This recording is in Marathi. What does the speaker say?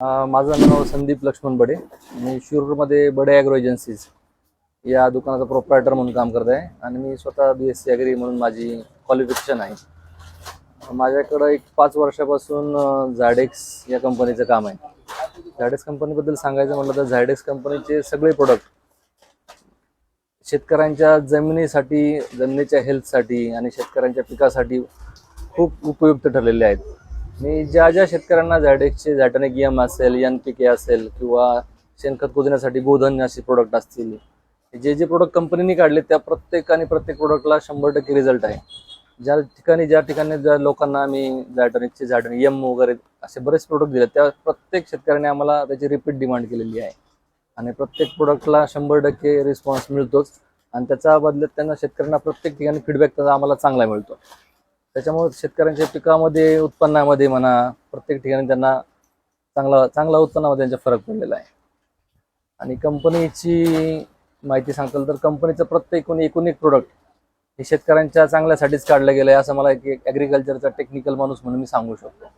माझं नाव संदीप लक्ष्मण बडे मी शिरूरमध्ये बडे ॲग्रो एजन्सीज या दुकानाचा प्रोप्रायटर म्हणून काम करत आहे. आणि मी स्वतः बी एस सी ॲग्री म्हणून माझी क्वालिफिकेशन आहे. माझ्याकडं एक पाच वर्षापासून झायडेक्स झाडेक्स या कंपनीचं काम आहे. झाडेक्स कंपनीबद्दल सांगायचं म्हटलं तर झाडेक्स कंपनीचे सगळे प्रोडक्ट शेतकऱ्यांच्या जमिनीसाठी जमिनीच्या हेल्थसाठी आणि शेतकऱ्यांच्या पिकासाठी खूप उपयुक्त ठरलेले आहेत. मी ज्या ज्या शेतकऱ्यांना झाडेक्सचे झॅटनिक एम असेल एन पी के असेल किंवा शेणखत कुजण्यासाठी गोधन असे प्रोडक्ट असतील जे जे प्रोडक्ट कंपनीने काढले त्या प्रत्येक आणि प्रत्येक प्रोडक्टला शंभर टक्के रिझल्ट आहे. ज्या ठिकाणी ज्या ठिकाणी ज्या लोकांना आम्ही झॅटनिकचे झाडन एम वगैरे असे बरेच प्रोडक्ट दिले त्या प्रत्येक शेतकऱ्याने आम्हाला त्याची रिपीट डिमांड केलेली आहे. आणि प्रत्येक प्रोडक्टला शंभर टक्के रिस्पॉन्स मिळतोच. आणि त्याच्या बदल्यात त्यांना शेतकऱ्यांना प्रत्येक ठिकाणी फीडबॅक त्याचा आम्हाला चांगला मिळतो. त्याच्यामुळे शेतकऱ्यांच्या पिकामध्ये उत्पन्नामध्ये म्हणा प्रत्येक ठिकाणी त्यांना चांगला चांगला उत्पन्नामध्ये त्यांचा फरक पडलेला आहे. आणि कंपनीची माहिती सांगताल तर कंपनीचं प्रत्येक एकूण एक प्रोडक्ट हे शेतकऱ्यांच्या चांगल्यासाठीच काढलं गेलं आहे असं मला एक ॲग्रिकल्चरचा टेक्निकल माणूस म्हणून मी सांगू शकतो.